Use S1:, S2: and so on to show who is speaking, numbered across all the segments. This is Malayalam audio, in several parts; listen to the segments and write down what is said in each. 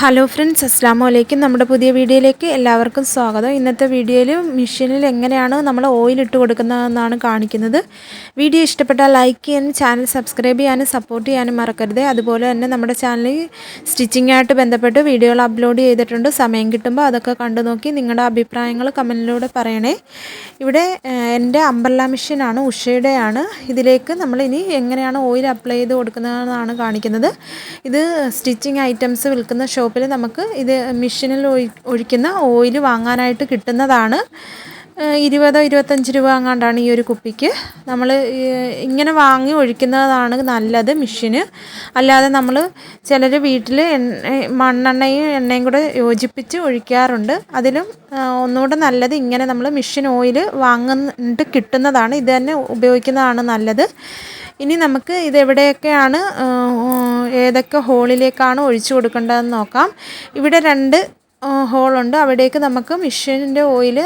S1: ഹലോ ഫ്രണ്ട്സ് അസ്സാം വലൈക്കും നമ്മുടെ പുതിയ വീഡിയോയിലേക്ക് എല്ലാവർക്കും സ്വാഗതം. ഇന്നത്തെ വീഡിയോയിൽ മെഷീനിൽ എങ്ങനെയാണ് നമ്മൾ ഓയിൽ ഇട്ട് കൊടുക്കുന്നതെന്നാണ് കാണിക്കുന്നത്. വീഡിയോ ഇഷ്ടപ്പെട്ടാൽ ലൈക്ക് ചെയ്യാനും ചാനൽ സബ്സ്ക്രൈബ് ചെയ്യാനും സപ്പോർട്ട് ചെയ്യാനും മറക്കരുത്. അതുപോലെ തന്നെ നമ്മുടെ ചാനലിൽ സ്റ്റിച്ചിങ്ങായിട്ട് ബന്ധപ്പെട്ട് വീഡിയോകൾ അപ്ലോഡ് ചെയ്തിട്ടുണ്ട്. സമയം കിട്ടുമ്പോൾ അതൊക്കെ കണ്ടു നോക്കി നിങ്ങളുടെ അഭിപ്രായങ്ങൾ കമന്റിലൂടെ പറയണേ. ഇവിടെ എന്റെ അമ്പർല മെഷീനാണ് ഉഷയുടെയാണ്. ഇതിലേക്ക് നമ്മൾ ഇനി എങ്ങനെയാണ് ഓയിൽ അപ്ലൈ ചെയ്ത് കൊടുക്കുന്നതെന്നാണ് കാണിക്കുന്നത്. ഇത് സ്റ്റിച്ചിങ് ഐറ്റംസ് വിൽക്കുന്ന ഷോപ്പിൽ നമുക്ക് ഇത് മെഷീനിൽ ഒഴി ഒഴിക്കുന്ന ഓയിൽ വാങ്ങാനായിട്ട് കിട്ടുന്നതാണ്. ഇരുപതോ ഇരുപത്തഞ്ച് രൂപ അങ്ങാണ്ടാണ് ഈ ഒരു കുപ്പിക്ക്. നമ്മൾ ഇങ്ങനെ വാങ്ങി ഒഴിക്കുന്നതാണ് നല്ലത് മെഷീന്. അല്ലാതെ നമ്മൾ ചിലർ വീട്ടിൽ മണ്ണെണ്ണയും എണ്ണയും കൂടെ യോജിപ്പിച്ച് ഒഴിക്കാറുണ്ട്. അതിലും ഒന്നുകൂടെ നല്ലത് ഇങ്ങനെ നമ്മൾ മെഷീൻ ഓയിൽ വാങ്ങുന്നിട്ട് കിട്ടുന്നതാണ്. ഇത് തന്നെ ഉപയോഗിക്കുന്നതാണ് നല്ലത്. ഇനി നമുക്ക് ഇത് എവിടെയൊക്കെയാണ് ഏതൊക്കെ ഹോളിലേക്കാണ് ഒഴിച്ചു കൊടുക്കേണ്ടതെന്ന് നോക്കാം. ഇവിടെ രണ്ട് ഹോളുണ്ട്. അവിടേക്ക് നമുക്ക് മിഷീനിന്റെ ഓയിൽ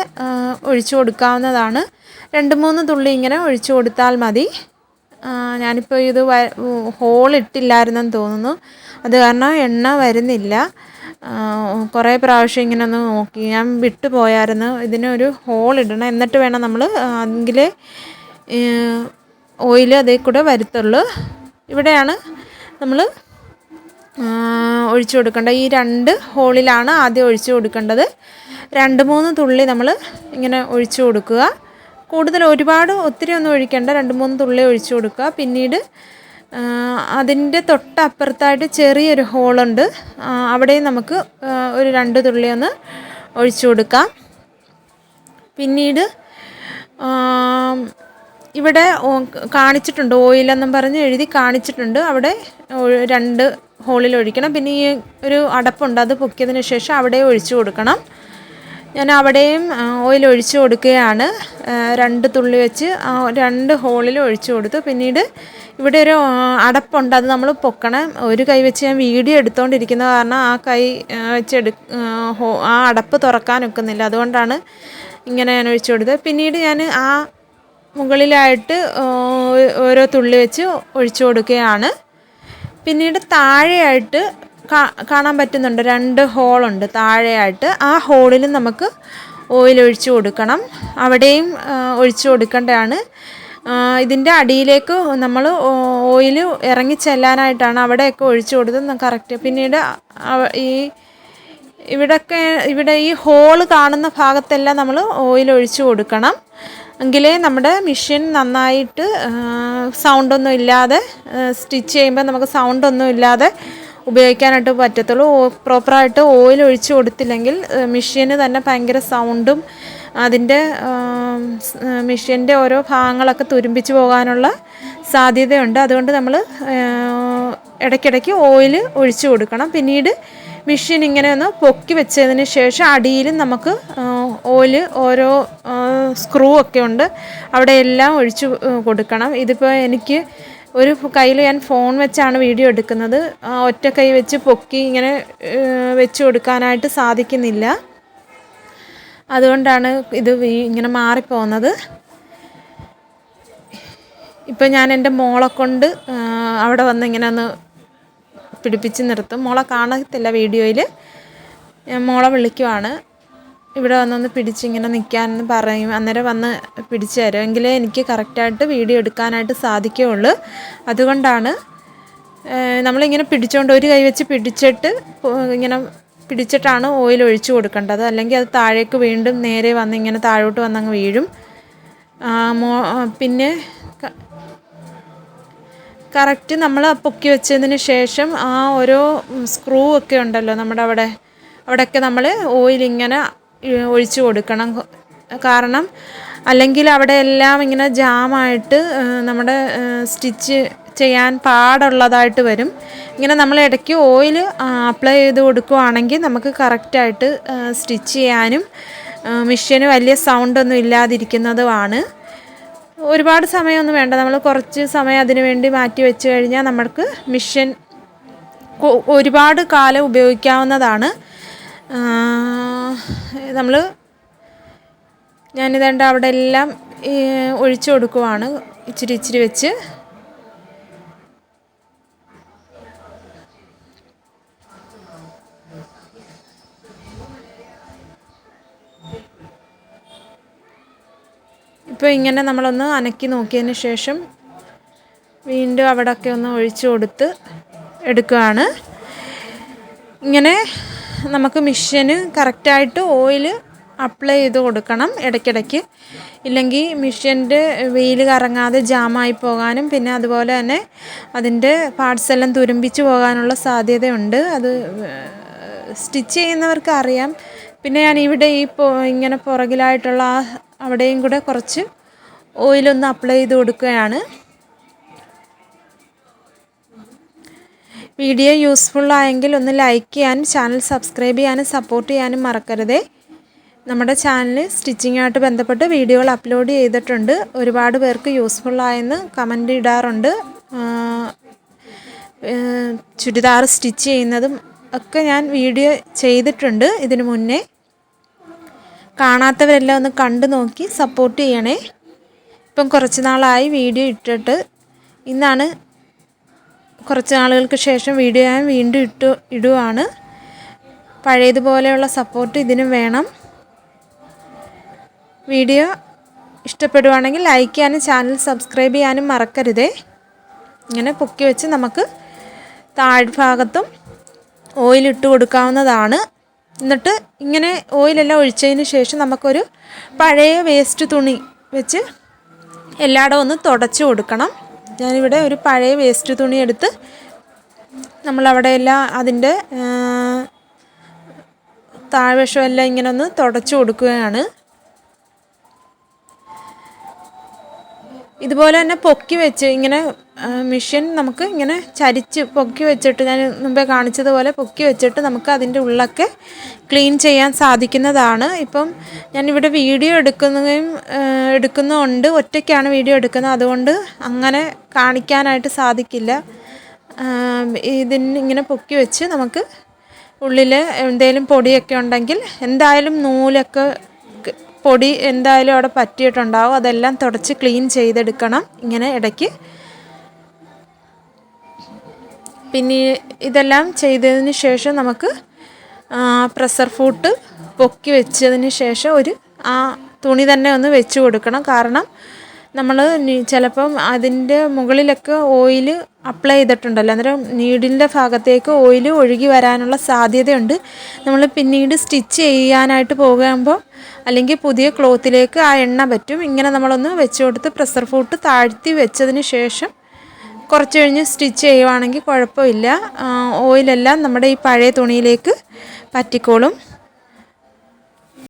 S1: ഒഴിച്ചു കൊടുക്കാവുന്നതാണ്. രണ്ട് മൂന്ന് തുള്ളി ഇങ്ങനെ ഒഴിച്ചു കൊടുത്താൽ മതി. ഞാനിപ്പോൾ ഇത് വ ഹോൾ ഇട്ടില്ലായിരുന്നെന്ന് തോന്നുന്നു. അത് കാരണം എണ്ണ വരുന്നില്ല. കുറേ പ്രാവശ്യം ഇങ്ങനെ ഒന്ന് നോക്കി. ഞാൻ വിട്ടു പോയായിരുന്നു. ഇതിനൊരു ഹോൾ ഇടണം. എന്നിട്ട് വേണം നമ്മൾ എങ്കിലേ ഓയിൽ അതേ കൂടെ വരുത്തുള്ളൂ. ഇവിടെയാണ് നമ്മൾ ഒഴിച്ചു കൊടുക്കേണ്ട. ഈ രണ്ട് ഹോളിലാണ് ആദ്യം ഒഴിച്ചു കൊടുക്കേണ്ടത്. രണ്ട് മൂന്ന് തുള്ളി നമ്മൾ ഇങ്ങനെ ഒഴിച്ചു കൊടുക്കുക. കൂടുതൽ ഒരുപാട് ഒത്തിരി ഒന്നും ഒഴിക്കേണ്ട. രണ്ട് മൂന്ന് തുള്ളി ഒഴിച്ചു കൊടുക്കുക. പിന്നീട് അതിന്റെ തൊട്ടപ്പുറത്തായിട്ട് ചെറിയൊരു ഹോളുണ്ട്. അവിടെയും നമുക്ക് ഒരു രണ്ട് തുള്ളി ഒന്ന് ഒഴിച്ചു കൊടുക്കാം. പിന്നീട് ഇവിടെ കാണിച്ചിട്ടുണ്ട്. ഓയിലെന്നും പറഞ്ഞ് എഴുതി കാണിച്ചിട്ടുണ്ട്. അവിടെ രണ്ട് ഹോളിൽ ഒഴിക്കണം. പിന്നെ ഈ ഒരു അടപ്പുണ്ട്. അത് പൊക്കിയതിന് ശേഷം അവിടെ ഒഴിച്ചു കൊടുക്കണം. ഞാൻ അവിടെയും ഓയിൽ ഒഴിച്ചു കൊടുക്കുകയാണ്. രണ്ട് തുള്ളി വെച്ച് രണ്ട് ഹോളിൽ ഒഴിച്ചു കൊടുത്തു. പിന്നീട് ഇവിടെ ഒരു അടപ്പുണ്ട്. അത് നമ്മൾ പൊക്കണം ഒരു കൈ വെച്ച് ഞാൻ വീഡിയോ എടുത്തുകൊണ്ടിരിക്കുന്ന കാരണം ആ കൈ വെച്ച് എടു ആ അടപ്പ് തുറക്കാൻ ഒക്കുന്നില്ല. അതുകൊണ്ടാണ് ഇങ്ങനെ ഞാൻ ഒഴിച്ചു കൊടുത്തത്. പിന്നീട് ഞാൻ ആ മുകളിലായിട്ട് ഓരോ തുള്ളി വെച്ച് ഒഴിച്ചു കൊടുക്കുകയാണ്. പിന്നീട് താഴെയായിട്ട് കാണാൻ പറ്റുന്നുണ്ട്. രണ്ട് ഹോളുണ്ട് താഴെയായിട്ട്. ആ ഹോളിൽ നമുക്ക് ഓയിൽ ഒഴിച്ചു കൊടുക്കണം. അവിടെയും ഒഴിച്ചു കൊടുക്കേണ്ടതാണ്. ഇതിന്റെ അടിയിലേക്ക് നമ്മൾ ഓയിൽ ഇറങ്ങി ചെല്ലാനായിട്ടാണ് അവിടെയൊക്കെ ഒഴിച്ചു കൊടുത്തത്. കറക്റ്റ്. പിന്നീട് ഈ ഇവിടൊക്കെ ഇവിടെ ഈ ഹോൾ കാണുന്ന ഭാഗത്തെല്ലാം നമ്മൾ ഓയിൽ ഒഴിച്ചു കൊടുക്കണം. എങ്കിലേ നമ്മുടെ മെഷീൻ നന്നായിട്ട് സൗണ്ടൊന്നും ഇല്ലാതെ സ്റ്റിച്ച് ചെയ്യുമ്പോൾ നമുക്ക് സൗണ്ടൊന്നും ഇല്ലാതെ ഉപയോഗിക്കാനായിട്ട് പറ്റത്തുള്ളൂ. പ്രോപ്പറായിട്ട് ഓയിൽ ഒഴിച്ചു കൊടുത്തില്ലെങ്കിൽ മെഷീന് തന്നെ ഭയങ്കര സൗണ്ടും അതിന്റെ മെഷീന്റെ ഓരോ ഭാഗങ്ങളൊക്കെ തുരുമ്പിച്ച് പോകാനുള്ള സാധ്യതയുണ്ട്. അതുകൊണ്ട് നമ്മൾ ഇടയ്ക്കിടയ്ക്ക് ഓയിൽ ഒഴിച്ചു കൊടുക്കണം. പിന്നീട് മെഷീൻ ഇങ്ങനെ ഒന്ന് പൊക്കി വെച്ചതിന് ശേഷം അടിയിലും നമുക്ക് ഓയിൽ ഓരോ സ്ക്രൂ ഒക്കെ ഉണ്ട്. അവിടെ എല്ലാം ഒഴിച്ച് കൊടുക്കണം. ഇതിപ്പോൾ എനിക്ക് ഒരു കയ്യിൽ ഞാൻ ഫോൺ വെച്ചാണ് വീഡിയോ എടുക്കുന്നത്. ഒറ്റ കൈ വെച്ച് പൊക്കി ഇങ്ങനെ വെച്ച് കൊടുക്കാനായിട്ട് സാധിക്കുന്നില്ല. അതുകൊണ്ടാണ് ഇത് ഇങ്ങനെ മാറിപ്പോകുന്നത് ഇപ്പം ഞാൻ എന്റെ മോളെ കൊണ്ട് അവിടെ വന്ന് ഇങ്ങനെ ഒന്ന് പിടിപ്പിച്ച് നിർത്തും. മോളെ കാണത്തില്ല വീഡിയോയിൽ ഞാൻ മോളെ വിളിക്കുവാണ്. ഇവിടെ വന്നൊന്ന് പിടിച്ചിങ്ങനെ നിൽക്കാനെന്ന് പറയും. അന്നേരം വന്ന് പിടിച്ചു തരും. എങ്കിലേ എനിക്ക് കറക്റ്റായിട്ട് വീഡിയോ എടുക്കാനായിട്ട് സാധിക്കുകയുള്ളൂ. അതുകൊണ്ടാണ് നമ്മളിങ്ങനെ പിടിച്ചുകൊണ്ട് ഒരു കൈ വെച്ച് പിടിച്ചിട്ട് ഇങ്ങനെ പിടിച്ചിട്ടാണ് ഓയിൽ ഒഴിച്ചു കൊടുക്കേണ്ടത്. അല്ലെങ്കിൽ അത് താഴേക്ക് വീണ്ടും നേരെ വന്ന് ഇങ്ങനെ താഴോട്ട് വന്നങ്ങ് വീഴും. പിന്നെ കറക്റ്റ് നമ്മൾ പൊക്കി വെച്ചതിന് ശേഷം ആ ഓരോ സ്ക്രൂ ഒക്കെ ഉണ്ടല്ലോ നമ്മുടെ അവിടെ. അവിടെയൊക്കെ നമ്മൾ ഓയിൽ ഇങ്ങനെ ഒഴിച്ചു കൊടുക്കണം. കാരണം അല്ലെങ്കിൽ അവിടെ എല്ലാം ഇങ്ങനെ ജാമായിട്ട് നമ്മുടെ സ്റ്റിച്ച് ചെയ്യാൻ പാടുള്ളതായിട്ട് വരും. ഇങ്ങനെ നമ്മൾ ഇടയ്ക്ക് ഓയിൽ അപ്ലൈ ചെയ്ത് കൊടുക്കുവാണെങ്കിൽ നമുക്ക് കറക്റ്റായിട്ട് സ്റ്റിച്ച് ചെയ്യാനും മിഷ്യന് വലിയ സൗണ്ടൊന്നും ഇല്ലാതിരിക്കുന്നതുമാണ്. ഒരുപാട് സമയമൊന്നും വേണ്ട. നമ്മൾ കുറച്ച് സമയം അതിനു വേണ്ടി മാറ്റി വെച്ച് കഴിഞ്ഞാൽ നമ്മൾക്ക് മിഷ്യൻ ഒരുപാട് കാലം ഉപയോഗിക്കാവുന്നതാണ്. നമ്മൾ ഞാനിതേണ്ട അവിടെ എല്ലാം ഒഴിച്ചു കൊടുക്കുവാണ്. ഇച്ചിരി ഇച്ചിരി വെച്ച്. ഇപ്പോൾ ഇങ്ങനെ നമ്മളൊന്ന് അനക്കി നോക്കിയതിന് ശേഷം വീണ്ടും അവിടെയൊക്കെ ഒന്ന് ഒഴിച്ചു കൊടുത്ത് എടുക്കുകയാണ് ഇങ്ങനെ നമുക്ക് മിഷ്യന് കറക്റ്റായിട്ട് ഓയിൽ അപ്ലൈ ചെയ്ത് കൊടുക്കണം ഇടയ്ക്കിടയ്ക്ക്. ഇല്ലെങ്കിൽ മിഷ്യന്റെ വെയിൽ കറങ്ങാതെ ജാമായി പോകാനും പിന്നെ അതുപോലെ തന്നെ അതിന്റെ പാർട്സ് എല്ലാം തുരുമ്പിച്ച് പോകാനുള്ള സാധ്യതയുണ്ട്. അത് സ്റ്റിച്ച് ചെയ്യുന്നവർക്ക് അറിയാം. പിന്നെ ഞാൻ ഇവിടെ ഈ ഇങ്ങനെ പുറകിലായിട്ടുള്ള അവിടെയും കൂടെ കുറച്ച് ഓയിലൊന്ന് അപ്ലൈ ചെയ്ത് കൊടുക്കുകയാണ്. വീഡിയോ യൂസ്ഫുൾ ആയെങ്കിൽ ഒന്ന് ലൈക്ക് ചെയ്യാനും ചാനൽ സബ്സ്ക്രൈബ് ചെയ്യാനും സപ്പോർട്ട് ചെയ്യാനും മറക്കരുതേ. നമ്മുടെ ചാനൽ സ്റ്റിച്ചിങ്ങായിട്ട് ബന്ധപ്പെട്ട് വീഡിയോകൾ അപ്ലോഡ് ചെയ്തിട്ടുണ്ട്. ഒരുപാട് പേർക്ക് യൂസ്ഫുൾ ആയെന്ന് കമന്റ് ഇടാറുണ്ട്. ചുരിദാർ സ്റ്റിച്ച് ചെയ്യുന്നതും ഒക്കെ ഞാൻ വീഡിയോ ചെയ്തിട്ടുണ്ട് ഇതിനു മുന്നേ. കാണാത്തവരെല്ലാം ഒന്ന് കണ്ടു നോക്കി സപ്പോർട്ട് ചെയ്യണേ. ഇപ്പം കുറച്ച് നാളായി വീഡിയോ ഇട്ടിട്ട് ഇന്നാണ് കുറച്ച് നാളുകൾക്ക് ശേഷം വീഡിയോ ഞാൻ വീണ്ടും ഇട്ടു ഇടുവാണ്. പഴയതുപോലെയുള്ള സപ്പോർട്ട് ഇതിനും വേണം. വീഡിയോ ഇഷ്ടപ്പെടുവാണെങ്കിൽ ലൈക്ക് ചെയ്യാനും ചാനൽ സബ്സ്ക്രൈബ് ചെയ്യാനും മറക്കരുതേ. ഇങ്ങനെ പൊക്കി വെച്ച് നമുക്ക് താഴ്ഭാഗത്തും ഓയിലിട്ട് കൊടുക്കാവുന്നതാണ്. എന്നിട്ട് ഇങ്ങനെ ഓയിലെല്ലാം ഒഴിച്ചതിന് ശേഷം നമുക്കൊരു പഴയ വേസ്റ്റ് തുണി വെച്ച് എല്ലായിടവും ഒന്ന് തുടച്ചു കൊടുക്കണം. ഞാനിവിടെ ഒരു പഴയ വേസ്റ്റ് തുണി എടുത്ത് നമ്മളവിടെ എല്ലാം അതിന്റെ താഴ്വശമെല്ലാം ഇങ്ങനെ ഒന്ന് തുടച്ചു കൊടുക്കുകയാണ്. ഇതുപോലെ തന്നെ പൊക്കി വെച്ച് ഇങ്ങനെ മിഷ്യൻ നമുക്ക് ഇങ്ങനെ ചരിച്ച് പൊക്കി വെച്ചിട്ട് ഞാൻ മുമ്പേ കാണിച്ചതുപോലെ പൊക്കി വെച്ചിട്ട് നമുക്ക് അതിന്റെ ഉള്ളൊക്കെ ക്ലീൻ ചെയ്യാൻ സാധിക്കുന്നതാണ്. ഇപ്പം ഞാനിവിടെ വീഡിയോ എടുക്കുന്നതും എടുക്കുന്നതുകൊണ്ട് ഒറ്റയ്ക്കാണ് വീഡിയോ എടുക്കുന്നത്. അതുകൊണ്ട് അങ്ങനെ കാണിക്കാനായിട്ട് സാധിക്കില്ല. ഇതിന് ഇങ്ങനെ പൊക്കി വെച്ച് നമുക്ക് ഉള്ളിൽ എന്തെങ്കിലും പൊടിയൊക്കെ ഉണ്ടെങ്കിൽ എന്തായാലും നൂലൊക്കെ പൊടി എന്തായാലും അവിടെ പറ്റിയിട്ടുണ്ടാവും. അതെല്ലാം തുടച്ച് ക്ലീൻ ചെയ്തെടുക്കണം. ഇങ്ങനെ ഇടയ്ക്ക് പിന്നെ ഇതെല്ലാം ചെയ്തതിന് ശേഷം നമുക്ക് പ്രഷർ ഫൂട്ട് പൊക്കി വെച്ചതിന് ശേഷം ഒരു ആ തുണി തന്നെ ഒന്ന് വെച്ച് കൊടുക്കണം. കാരണം നമ്മൾ ചിലപ്പം അതിന്റെ മുകളിലൊക്കെ ഓയിൽ അപ്ലൈ ചെയ്തിട്ടുണ്ടല്ലോ. അന്നേരം നീഡിലിന്റെ ഭാഗത്തേക്ക് ഓയിൽ ഒഴുകി വരാനുള്ള സാധ്യതയുണ്ട്. നമ്മൾ പിന്നീട് സ്റ്റിച്ച് ചെയ്യാനായിട്ട് പോകുമ്പോൾ അല്ലെങ്കിൽ പുതിയ ക്ലോത്തിലേക്ക് ആ എണ്ണ പറ്റും. ഇങ്ങനെ നമ്മളൊന്ന് വെച്ച് കൊടുത്ത് പ്രഷർ ഫൂട്ട് താഴ്ത്തി വെച്ചതിന് ശേഷം കുറച്ച് കഴിഞ്ഞ് സ്റ്റിച്ച് ചെയ്യുവാണെങ്കിൽ കുഴപ്പമില്ല. ഓയിലെല്ലാം നമ്മുടെ ഈ പഴയ തുണിയിലേക്ക് പറ്റിക്കോളും.